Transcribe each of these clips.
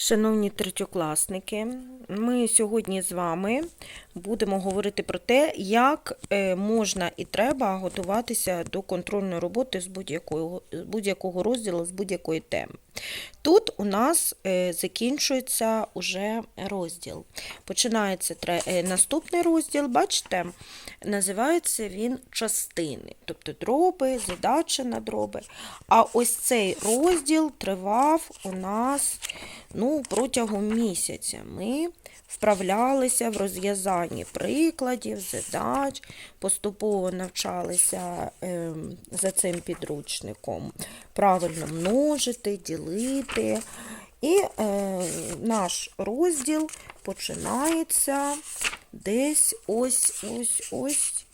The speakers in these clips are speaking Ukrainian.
Шановні третьокласники, ми сьогодні з вами будемо говорити про те, як е, можна і треба готуватися до контрольної роботи з будь-якого, будь-якого розділу, з будь-якої теми. Тут у нас е, закінчується уже розділ. Починається е, наступний розділ, бачите, називається він частини, тобто дроби, задача на дроби. А ось цей розділ тривав у нас ну, протягом місяця. Ми вправлялися в розв'язанні прикладів, задач, поступово навчалися ем, за цим підручником правильно множити, ділити. І е, наш розділ починається десь ось ось ось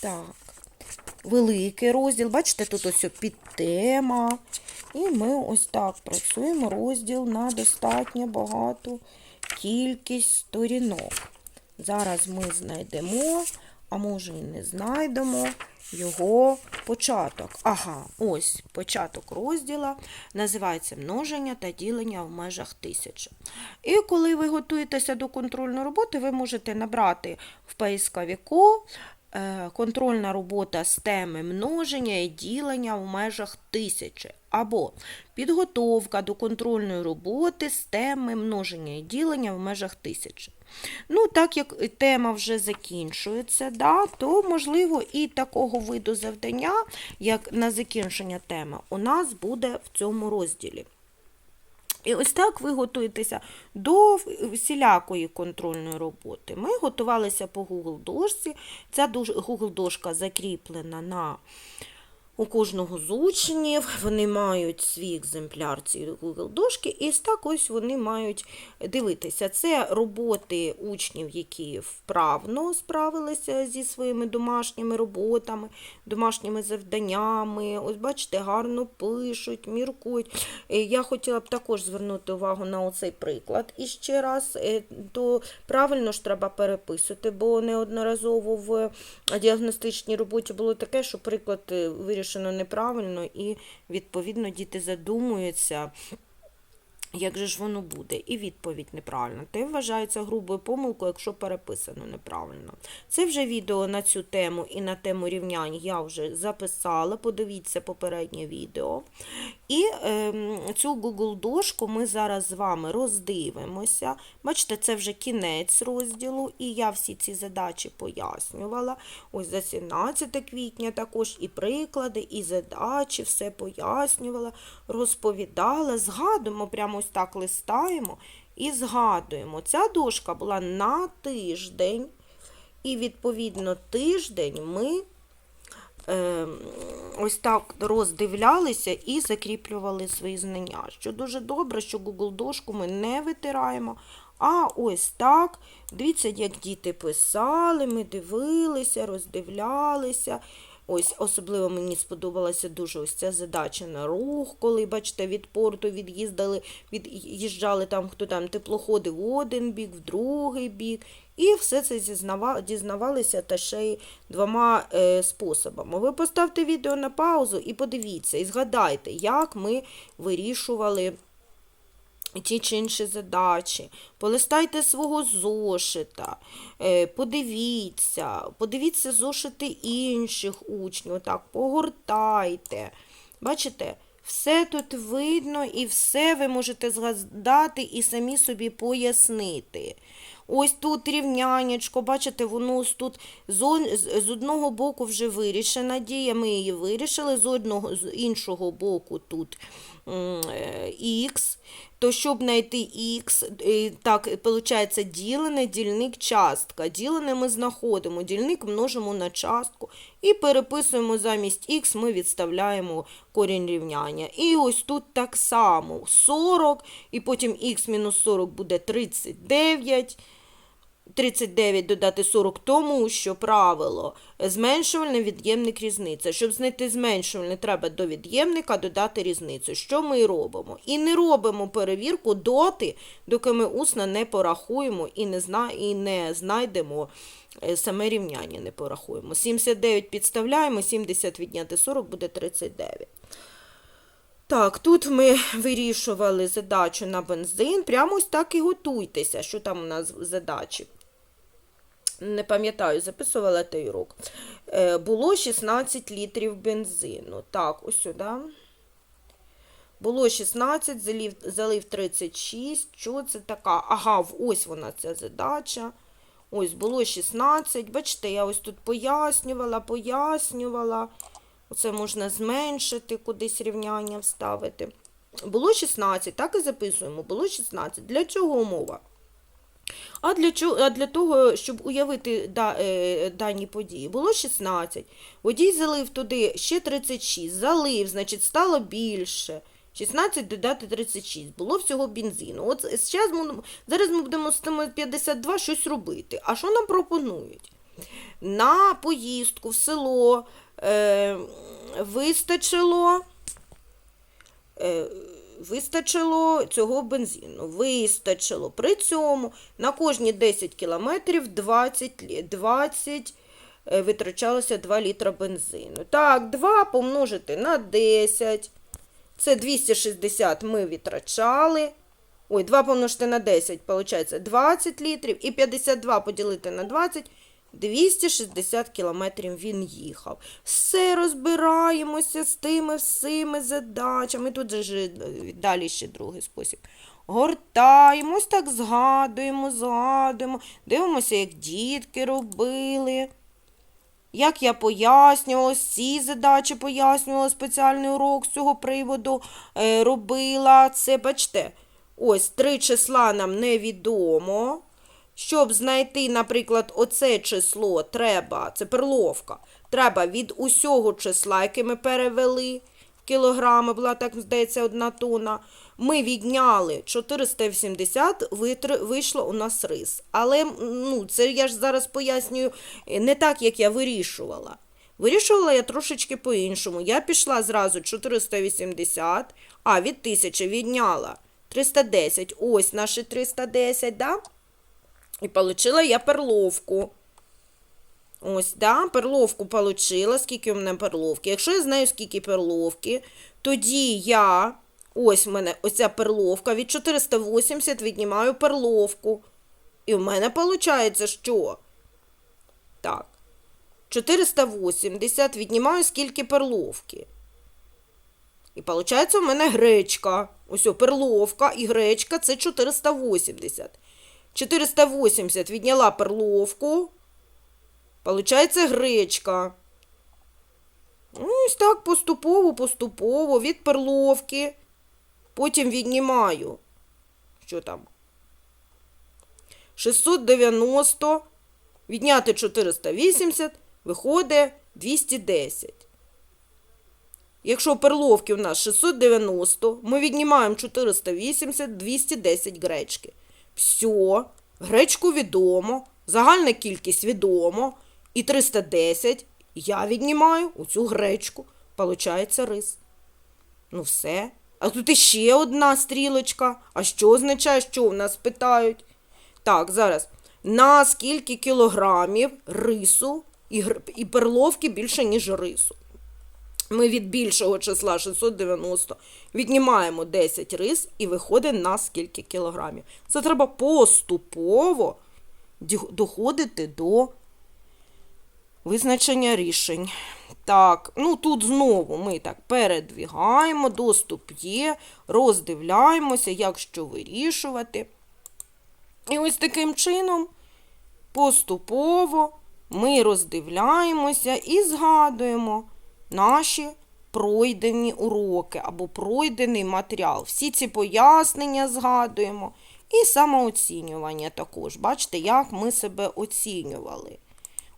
так. Великий розділ. Бачите, тут ось підтема. І ми ось так працюємо розділ на достатньо багату кількість сторінок. Зараз ми знайдемо, а може і не знайдемо його початок. Ага, ось початок розділа називається множення та ділення в межах тисячі. І коли ви готуєтеся до контрольної роботи, ви можете набрати в поисковику е, контрольна робота з теми множення і ділення в межах тисячі. Або підготовка до контрольної роботи з теми множення і ділення в межах тисячі. Ну, так як тема вже закінчується, да, то можливо і такого виду завдання, як на закінчення теми, у нас буде в цьому розділі. І ось так ви готуєтеся до всілякої контрольної роботи. Ми готувалися по Google дошці. Ця Google дошка закріплена на у кожного з учнів. Вони мають свій екземпляр цієї Google дошки, і так ось вони мають дивитися. Це роботи учнів, які вправно справилися зі своїми домашніми роботами, домашніми завданнями. Ось бачите, гарно пишуть, міркують. Е, Я хотіла б також звернути увагу на оцей приклад. І ще раз, е, то правильно ж треба переписувати, бо неодноразово в діагностичній роботі було таке, що приклад е, вирішено неправильно, і відповідно діти задумуються. Як же ж воно буде? І відповідь неправильна. Те вважається грубою помилкою, якщо переписано неправильно. Це вже відео на цю тему і на тему рівнянь я вже записала. Подивіться попереднє відео. І ем, цю Google дошку ми зараз з вами роздивимося. Бачите, це вже кінець розділу, і я всі ці задачі пояснювала. Ось за 17 квітня також і приклади, і задачі, все пояснювала, розповідала. Згадуємо, прямо ось так листаємо і згадуємо. Ця дошка була на тиждень, і відповідно тиждень ми е, ось так роздивлялися і закріплювали свої знання. Що дуже добре, що Google дошку ми не витираємо. А ось так. Дивіться, як діти писали, ми дивилися, роздивлялися. Ось особливо мені сподобалася дуже ось ця задача на рух, коли, бачите, від порту від'їздили, від'їжджали там, хто там теплоходи в один бік, в другий бік. І все це дізнавалися та ще й двома е, способами. Ви поставте відео на паузу і подивіться, і згадайте, як ми вирішували ті чи інші задачі, полистайте свого зошита, е, подивіться, подивіться зошити інших учнів, так, погортайте. Бачите, все тут видно і все ви можете згадати і самі собі пояснити. Ось тут рівнянечко, бачите, воно ось тут з, одного боку вже вирішена дія, ми її вирішили, з одного з іншого боку тут х. То щоб знайти х, е, так, виходить ділене, дільник, частка. Ділене ми знаходимо, дільник множимо на частку і переписуємо замість х, ми відставляємо корінь рівняння. І ось тут так само 40, і потім х мінус 40 буде 39. 39 додати 40 тому, що правило зменшувальний від'ємник різниця. Щоб знайти зменшувальне, треба до від'ємника додати різницю. Що ми і робимо? І не робимо перевірку доти, доки ми усно не порахуємо і не, зна... і не знайдемо е, саме рівняння, не порахуємо. 79 підставляємо, 70 відняти 40 буде 39. Так, тут ми вирішували задачу на бензин. Прямо ось так і готуйтеся, що там у нас в задачі. Не пам'ятаю, записувала той урок. Е, було 16 літрів бензину. Так, ось сюди. Було 16, залив, залив 36. Що це така? Ага, ось вона ця задача. Ось було 16. Бачите, я ось тут пояснювала, пояснювала. Оце можна зменшити, кудись рівняння вставити. Було 16, так і записуємо. Було 16. Для чого умова? А для, а для того, щоб уявити да, е, дані події, було 16. Водій залив туди ще 36. Залив, значить, стало більше. 16 додати 36. Було всього бензину. От зараз ми, зараз ми будемо з тими 52 щось робити. А що нам пропонують? На поїздку в село е, вистачило. Е, Вистачило цього бензину. Вистачило. При цьому на кожні 10 кілометрів 20, 20 е, витрачалося 2 літра бензину. Так, 2 помножити на 10. Це 260 ми витрачали. Ой, 2 помножити на 10, виходить 20 літрів. І 52 поділити на 20, 260 кілометрів він їхав. Все розбираємося з тими всіми задачами. Тут же е, далі ще другий спосіб. Гортаємось, так згадуємо, згадуємо, дивимося, як дітки робили. Як я пояснювала, ці задачі пояснювала, спеціальний урок з цього приводу е, робила. Це, бачите, ось три числа нам невідомо. Щоб знайти, наприклад, оце число, треба, це перловка, треба від усього числа, яке ми перевели кілограми, була, так здається, одна тонна. Ми відняли 480, витр- вийшло у нас рис. Але ну, це я ж зараз пояснюю е, не так, як я вирішувала. Вирішувала я трошечки по-іншому. Я пішла зразу 480, а від 1000 відняла 310. Ось наші 310, да? І получила я перловку. Ось, да, перловку получила. Скільки у мене перловки? Якщо я знаю, скільки перловки, тоді я, ось в мене оця перловка, від 480 віднімаю перловку. І в мене виходить, що? Так. 480 віднімаю скільки перловки. І виходить, у мене гречка. Ось о, перловка і гречка це 480. 480 відняла перловку. Получається гречка. Ну, Ось так поступово, поступово від перловки. Потім віднімаю. Що там? 690. Відняти 480, виходить 210. Якщо перловки у нас 690, ми віднімаємо 480, 210 гречки. Все, гречку відомо, загальна кількість відомо. І 310 я віднімаю у цю гречку. Получається рис. Ну все. А тут іще одна стрілочка. А що означає, що в нас питають? Так, зараз. На скільки кілограмів рису і перловки більше, ніж рису? Ми від більшого числа 690 віднімаємо 10 рис і виходить на скільки кілограмів. Це треба поступово доходити до визначення рішень. Так, ну тут знову ми так передвігаємо, доступ є, роздивляємося, як що вирішувати. І ось таким чином поступово ми роздивляємося і згадуємо наші пройдені уроки або пройдений матеріал. Всі ці пояснення згадуємо. І самооцінювання також. Бачите, як ми себе оцінювали.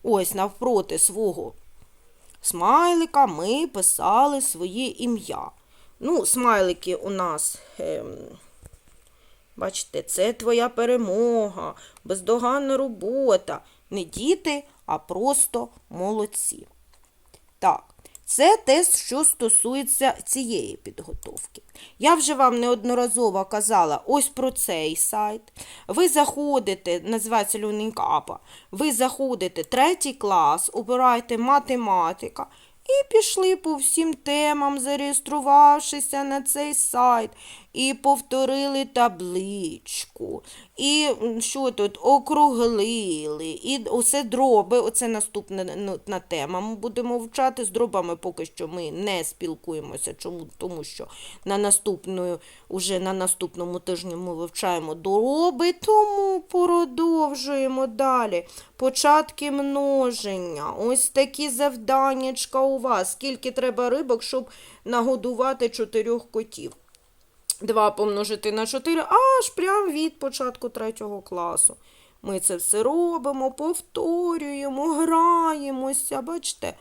Ось навпроти свого смайлика ми писали своє ім'я. Ну, смайлики у нас. Ем, Бачите, це твоя перемога, бездоганна робота. Не діти, а просто молодці. Так, це те, що стосується цієї підготовки. Я вже вам неодноразово казала ось про цей сайт. Ви заходите, називається Люнінкапа, ви заходите третій клас, обираєте математика І пішли по всім темам, зареєструвавшися на цей сайт, і повторили табличку. І що тут округлили, і усе дроби. Оце наступна ну, тема. Ми будемо вчати з дробами, поки що ми не спілкуємося. Чому? Тому що на наступною, уже на наступному тижні ми вивчаємо дроби, тому продовжуємо далі. Початки множення. Ось такі завданнячка у вас. Скільки треба рибок, щоб нагодувати чотирьох котів? 2 помножити на 4, аж прям від початку третього класу. Ми це все робимо, повторюємо, граємося. Бачите,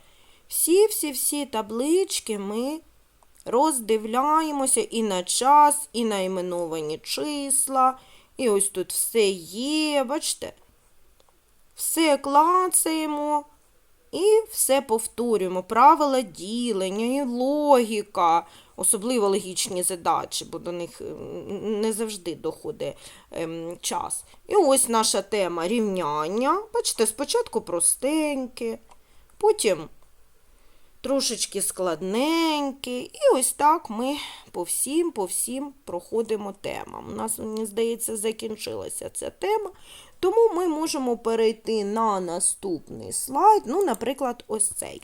всі-всі-всі таблички ми роздивляємося і на час, і на іменовані числа. І ось тут все є, бачите? Все клацаємо і все повторюємо. Правила ділення, і логіка, особливо логічні задачі, бо до них не завжди доходить ем, час. І ось наша тема рівняння. Бачите, спочатку простеньке, потім трошечки складненькі. І ось так ми по всім, по всім проходимо темам. У нас, мені здається, закінчилася ця тема. Тому ми можемо перейти на наступний слайд. Ну, наприклад, ось цей.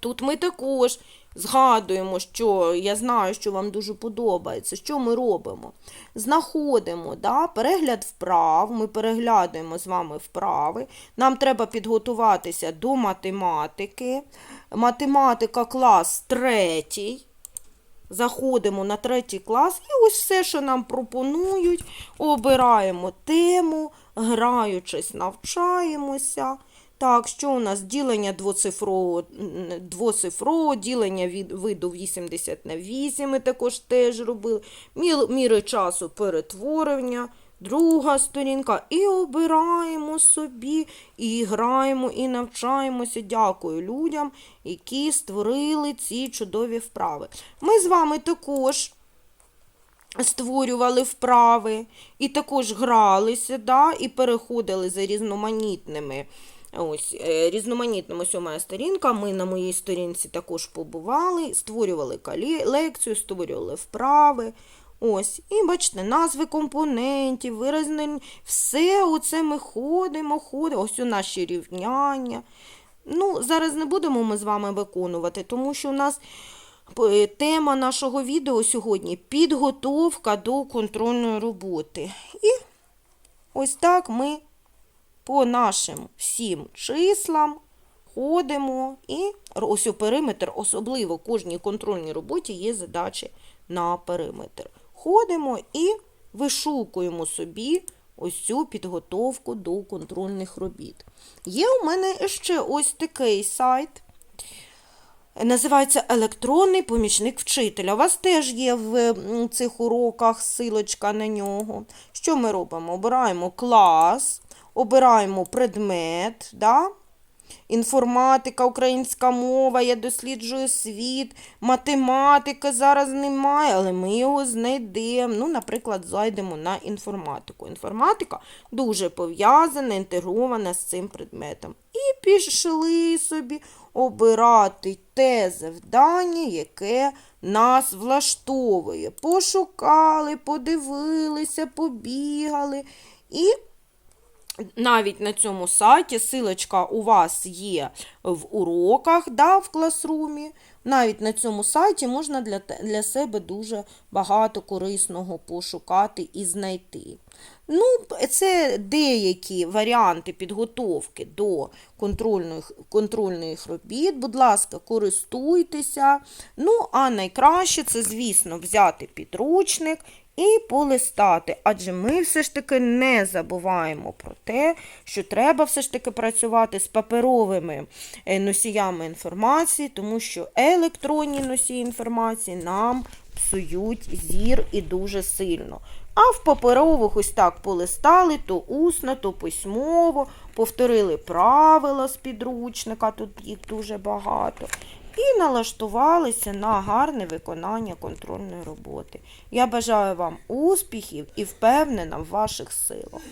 Тут ми також згадуємо, що я знаю, що вам дуже подобається. Що ми робимо? Знаходимо да, перегляд вправ, ми переглядаємо з вами вправи. Нам треба підготуватися до математики. Математика клас третій. Заходимо на третій клас і ось все, що нам пропонують, обираємо тему, граючись, навчаємося. Так, що у нас ділення двоцифрового, двоцифрового ділення від виду 80 на 8 ми також теж робили. Міри часу перетворення, друга сторінка. І обираємо собі, і граємо, і навчаємося. Дякую людям, які створили ці чудові вправи. Ми з вами також створювали вправи, і також гралися, да, і переходили за різноманітними. Ось, е, різноманітними ось моя сторінка. Ми на моїй сторінці також побували, створювали лекцію, створювали вправи. Ось, і бачите, назви компонентів, виразне, все оце ми ходимо, ходимо. Ось у наші рівняння. Ну, зараз не будемо ми з вами виконувати, тому що у нас е, тема нашого відео сьогодні підготовка до контрольної роботи. І ось так ми по нашим всім числам ходимо і ось у периметр, особливо кожній контрольній роботі є задачі на периметр. Ходимо і вишукуємо собі ось цю підготовку до контрольних робіт. Є у мене ще ось такий сайт. Називається електронний помічник вчителя. У вас теж є в цих уроках силочка на нього. Що ми робимо? Обираємо клас, обираємо предмет, да? інформатика, українська мова, я досліджую світ, математики зараз немає, але ми його знайдемо. Ну, наприклад, зайдемо на інформатику. Інформатика дуже пов'язана, інтегрована з цим предметом. І пішли собі обирати те завдання, яке нас влаштовує. Пошукали, подивилися, побігали. І навіть на цьому сайті силочка у вас є в уроках, да, в класрумі. Навіть на цьому сайті можна для, для себе дуже багато корисного пошукати і знайти. Ну, це деякі варіанти підготовки до контрольних, контрольних робіт. Будь ласка, користуйтеся. Ну, а найкраще це, звісно, взяти підручник і полистати. Адже ми все ж таки не забуваємо про те, що треба все ж таки працювати з паперовими е, носіями інформації, тому що електронні носії інформації нам псують зір і дуже сильно. А в паперових ось так полистали, то усно, то письмово, повторили правила з підручника, тут їх дуже багато. І налаштувалися на гарне виконання контрольної роботи. Я бажаю вам успіхів і впевнена в ваших силах.